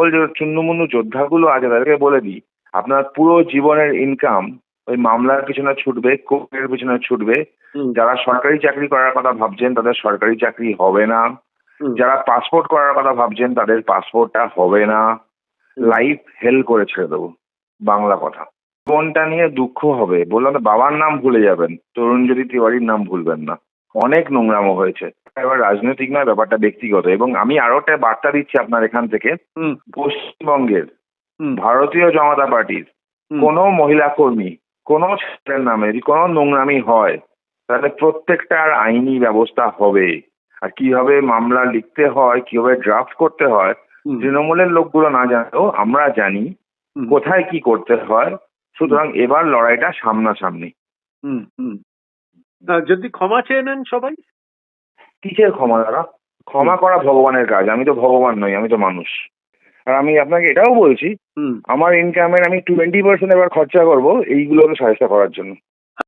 সকল যে চুন্নুমুন্নু যোদ্ধাগুলো আছে তাদেরকে বলে দিই। আপনার পুরো জীবনের ইনকাম ওই মামলার পিছনে ছুটবে কোর্টের পিছনে ছুটবে। যারা সরকারি চাকরি করার কথা ভাবছেন তাদের সরকারি চাকরি হবে না। যারা পাসপোর্ট করার কথা ভাবছেন তাদের পাসপোর্টটা হবে না। লাইফ হেল করে ছেড়ে দেবো। বাংলা কথা। কোনটা নিয়ে দুঃখ হবে। বললাম বাবার নাম ভুলে যাবেন। তরুণজ্যোতি তিওয়ারির নাম ভুলবেন না। অনেক নোংরামো হয়েছে। এবার রাজনৈতিক নয় ব্যাপারটা ব্যক্তিগত। এবং আমি আরও একটা বার্তা দিচ্ছি আপনার এখান থেকে। পশ্চিমবঙ্গের ভারতীয় জনতা পার্টির কোনো মহিলা কর্মী কোনো ছেলের নামে যদি কোনো নোংরামি হয় তাহলে প্রত্যেকটার আইনি ব্যবস্থা হবে। আর কীভাবে মামলা লিখতে হয় কীভাবে ড্রাফট করতে হয় তৃণমূলের লোকগুলো না জানলেও আমরা জানি কোথায় কি করতে হয়। সুতরাং এবার লড়াইটা সামনাসামনি। হুম, হুম। আহ, যদি ক্ষমা চেয়ে নেন সবাই। কিসের ক্ষমা দাদা? ক্ষমা করা ভগবানের কাজ আমি তো ভগবান নই আমি তো মানুষ। আর আমি আপনাকে এটাও বলছি আমার ইনকামের আমি টোয়েন্টি পার্সেন্ট এবার খরচা করব এইগুলোকে সাহায্য করার জন্য।